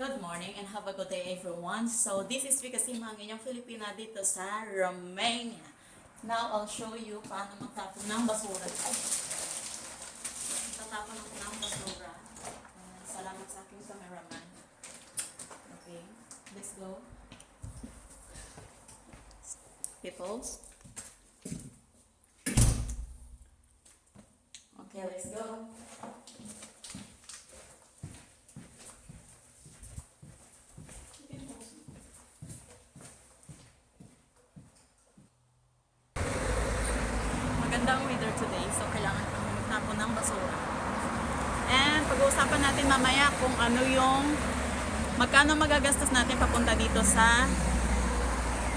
Good morning and have a good day everyone. So this is Vika Sima, ang inyong Filipina dito sa Romania. Now I'll show you paano magtapon ng basura. Ay! Tatapon ng basura. Salamat sa aking cameraman. Okay, let's go. Peoples. Okay, let's go. Magandang weather today, so kailangan kami magtapon ng basura. And pag-uusapan natin mamaya kung ano yung magkano magagastos natin papunta dito sa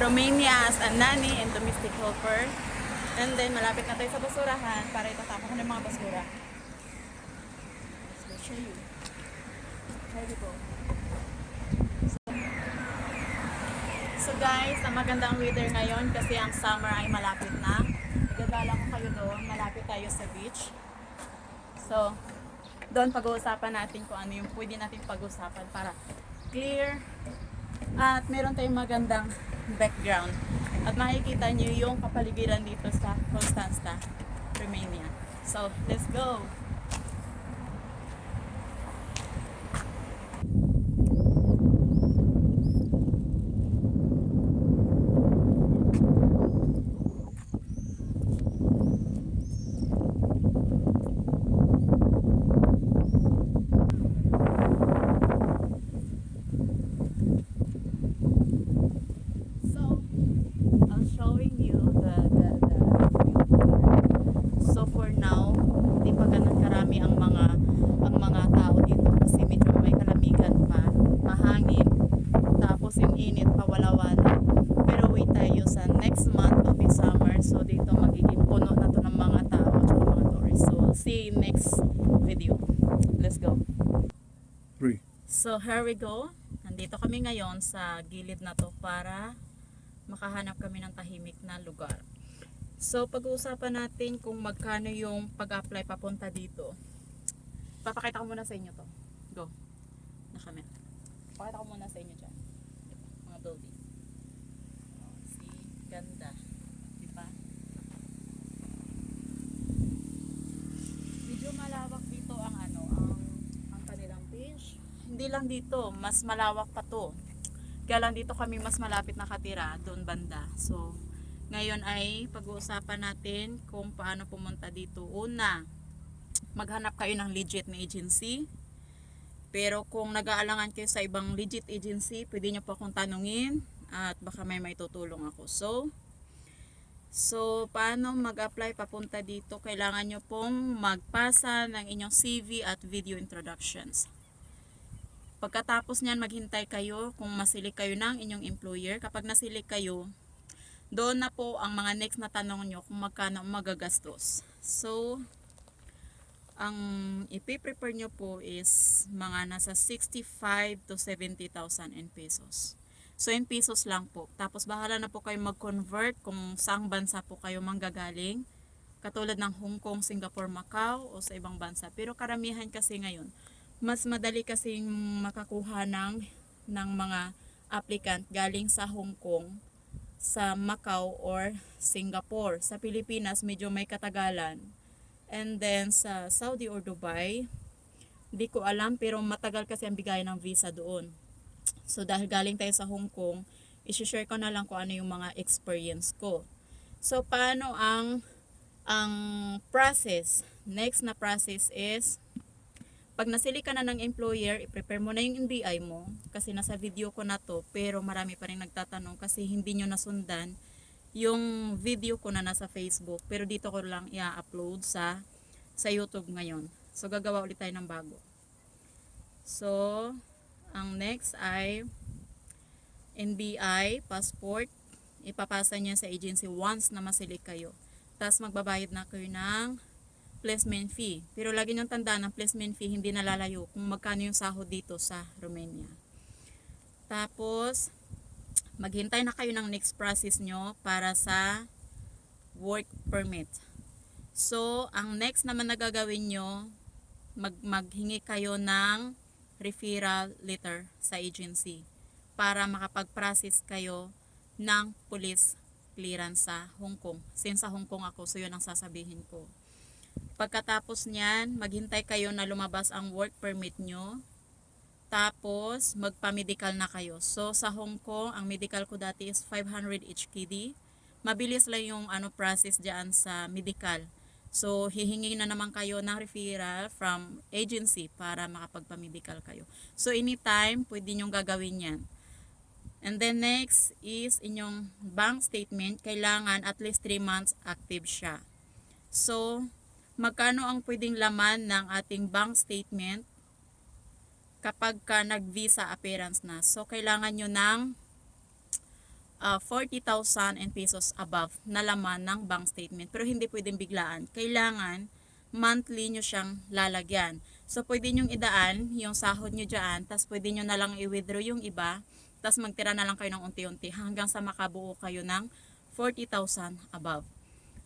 Romania as a nanny and domestic helper. And then malapit na tayo sa basurahan para itatapon ko ng mga basura. Let's show you. So guys, ang magandang weather ngayon kasi ang summer ay malapit na. Kayo doon, malapit tayo sa beach. So, doon pag-uusapan natin kung ano yung pwede natin pag-usapan para clear at meron tayong magandang background. At makikita nyo yung kapaligiran dito sa Constanța, Romania. So, let's go! So, I'm showing you the, the, the So for now, hindi pa ganun karami ang mga ang mga tao dito kasi medyo may kalamigan pa, mahangin, tapos yung init pa wala-wala. Pero wait tayo sa next month of the summer, so dito magiging puno na to ng mga tao at mga tourists. So see you next video. Let's go. Three. So here we go. Nandito kami ngayon sa gilid na to para makahanap kami ng tahimik na lugar. So pag-uusapan natin kung magkano yung pag-apply papunta dito. Papakita ko muna sa inyo to. Go. Na kami. Pakita ko muna sa inyo dyan. Mga building. Oh, see? Ganda. Di ba? Medyo malawak dito ang ano, ang, ang kanilang beach. Hindi lang dito, mas malawak pa to. Kaya lang dito kami mas malapit nakatira, doon banda. So, ngayon ay pag-uusapan natin kung paano pumunta dito. Una, maghanap kayo ng legit na agency. Pero kung nag-aalangan kayo sa ibang legit agency, pwede nyo po akong tanungin at baka may may tutulong ako. So, so paano mag-apply papunta dito? Kailangan nyo pong magpasa ng inyong CV at video introductions. Pagkatapos niyan, maghintay kayo kung masilik kayo ng inyong employer. Kapag nasilik kayo, doon na po ang mga next na tanong nyo kung magkano magagastos. So, ang ipiprepare nyo po is mga nasa 65 to 70,000 in pesos. So, in pesos lang po. Tapos, bahala na po kayo mag-convert kung saang bansa po kayo manggagaling. Katulad ng Hong Kong, Singapore, Macau o sa ibang bansa. Pero karamihan kasi ngayon, mas madali kasing makakuha ng, ng mga applicant galing sa Hong Kong, sa Macau or Singapore. Sa Pilipinas, medyo may katagalan. And then sa Saudi or Dubai, di ko alam pero matagal kasi ang bigay ng visa doon. So dahil galing tayo sa Hong Kong, i-share ko na lang kung ano yung mga experience ko. So paano ang ang process? Next na process is pag nasili ka na ng employer, i-prepare mo na yung NBI mo kasi nasa video ko na to pero marami pa rin nagtatanong kasi hindi nyo nasundan yung video ko na nasa Facebook pero dito ko lang i-upload sa sa YouTube ngayon. So gagawa ulit tayo ng bago. So ang next ay NBI, passport, ipapasa niya sa agency once na masilik kayo. Tapos magbabayad na kayo ng placement fee. Pero lagi niyong tandaan ang placement fee hindi nalalayo kung magkano yung sahod dito sa Romania. Tapos, maghintay na kayo ng next process nyo para sa work permit. So, ang next naman na gagawin nyo, mag maghingi kayo ng referral letter sa agency para makapag-process kayo ng police clearance sa Hong Kong. Since sa Hong Kong ako, so yun ang sasabihin ko. Pagkatapos niyan, maghintay kayo na lumabas ang work permit nyo. Tapos, magpa-medical na kayo. So, sa Hong Kong, ang medical ko dati is 500 HKD. Mabilis lang yung ano, process dyan sa medical. So, hihingi na naman kayo ng referral from agency para makapagpa-medical kayo. So, anytime, pwede nyong gagawin yan. And then next is inyong bank statement, kailangan at least 3 months active siya. So, magkano ang pwedeng laman ng ating bank statement kapag ka nag-visa appearance na? So, kailangan nyo ng uh, 40,000 and pesos above na laman ng bank statement. Pero hindi pwedeng biglaan. Kailangan monthly nyo siyang lalagyan. So, pwede nyong idaan yung sahod nyo dyan, tapos pwede nyo na lang i-withdraw yung iba, tapos magtira na lang kayo ng unti-unti hanggang sa makabuo kayo ng 40,000 above.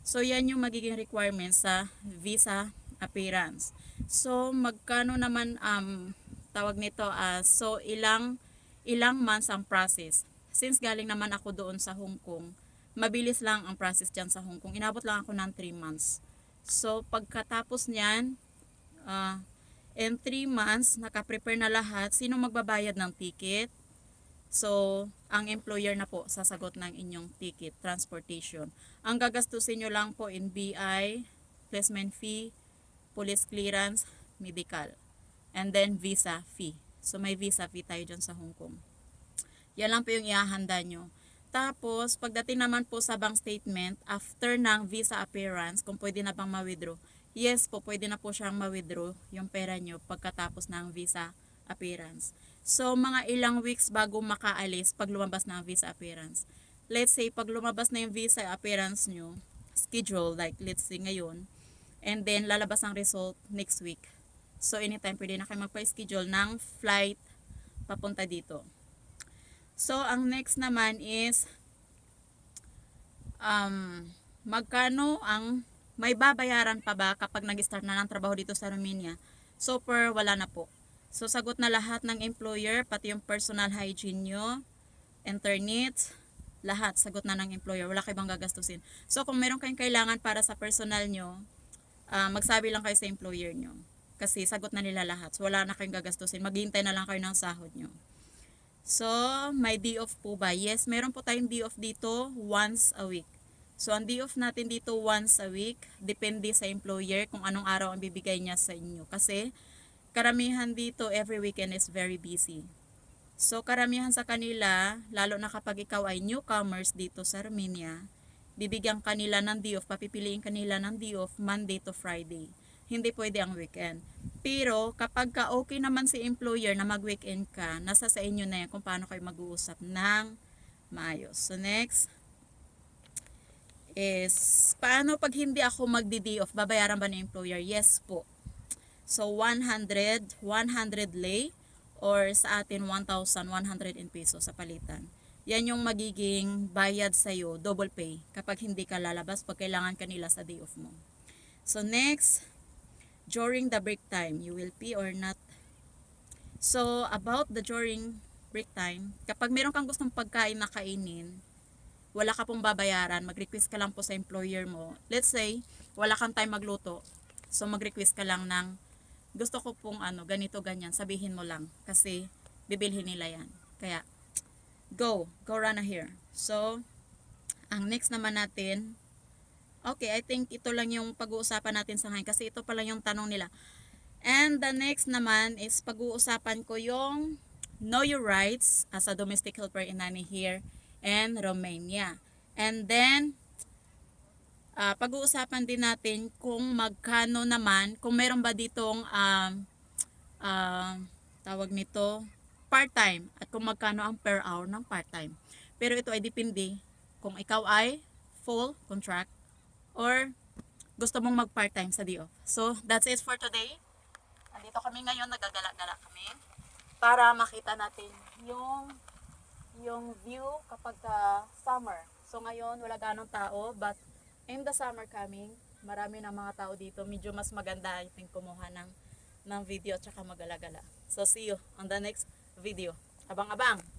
So, yan yung magiging requirements sa visa appearance. So, magkano naman um, tawag nito as so ilang ilang months ang process. Since galing naman ako doon sa Hong Kong, mabilis lang ang process dyan sa Hong Kong. Inabot lang ako ng 3 months. So, pagkatapos niyan, ah, in 3 months, nakaprepare na lahat. Sino magbabayad ng ticket? So, ang employer na po sasagot ng inyong ticket, transportation. Ang gagastusin nyo lang po in BI, placement fee, police clearance, medical. And then visa fee. So, may visa fee tayo dyan sa Hong Kong. Yan lang po yung ihahanda nyo. Tapos, pagdating naman po sa bank statement, after ng visa appearance, kung pwede na bang ma-withdraw, yes po, pwede na po siyang ma-withdraw yung pera nyo pagkatapos ng visa appearance. So, mga ilang weeks bago makaalis pag lumabas na ang visa appearance. Let's say, pag lumabas na yung visa appearance nyo, schedule, like let's say ngayon, and then lalabas ang result next week. So, anytime pwede na kayo magpa-schedule ng flight papunta dito. So, ang next naman is um, magkano ang may babayaran pa ba kapag nag-start na ng trabaho dito sa Romania? So, per wala na po. So, sagot na lahat ng employer, pati yung personal hygiene nyo, internet, lahat, sagot na ng employer. Wala kayo gagastusin. So, kung meron kayong kailangan para sa personal nyo, ah, magsabi lang kayo sa employer nyo. Kasi sagot na nila lahat. So, wala na kayong gagastusin. Maghihintay na lang kayo ng sahod nyo. So, may day off po ba? Yes, meron po tayong day off dito once a week. So, ang day off natin dito once a week, depende sa employer kung anong araw ang bibigay niya sa inyo. Kasi, karamihan dito every weekend is very busy. So, karamihan sa kanila, lalo na kapag ikaw ay newcomers dito sa Armenia, bibigyan kanila ng day off, papipiliin kanila ng day off Monday to Friday. Hindi pwede ang weekend. Pero, kapag ka okay naman si employer na mag-weekend ka, nasa sa inyo na yan kung paano kayo mag-uusap ng maayos. So, next is, paano pag hindi ako magdi-day off, babayaran ba ng employer? Yes po. So, 100, 100 lei or sa atin 1,100 in peso sa palitan. Yan yung magiging bayad sa'yo, double pay, kapag hindi ka lalabas pag kailangan kanila sa day off mo. So next, during the break time, you will pay or not. So about the during break time, kapag meron kang gustong pagkain na kainin, wala ka pong babayaran, mag-request ka lang po sa employer mo. Let's say, wala kang time magluto. So mag-request ka lang ng gusto ko pong ano, ganito, ganyan. Sabihin mo lang. Kasi bibilhin nila yan. Kaya, go. Go run here. So, ang next naman natin, okay, I think ito lang yung pag-uusapan natin sa ngayon. Kasi ito pala yung tanong nila. And the next naman is pag-uusapan ko yung know your rights as a domestic helper in nanny here in Romania. And then, ah, pag-uusapan din natin kung magkano naman, kung meron ba ditong um, ah, tawag nito, part-time at kung magkano ang per hour ng part-time. Pero ito ay depende kung ikaw ay full contract or gusto mong mag-part-time sa day off. So, that's it for today. Andito kami ngayon, nagagala-gala kami para makita natin yung yung view kapag ah, summer. So ngayon wala ganong tao but in the summer coming, marami ng mga tao dito. Medyo mas maganda I think kumuha ng ng video at saka mag-alagala. So see you on the next video. Abang-abang!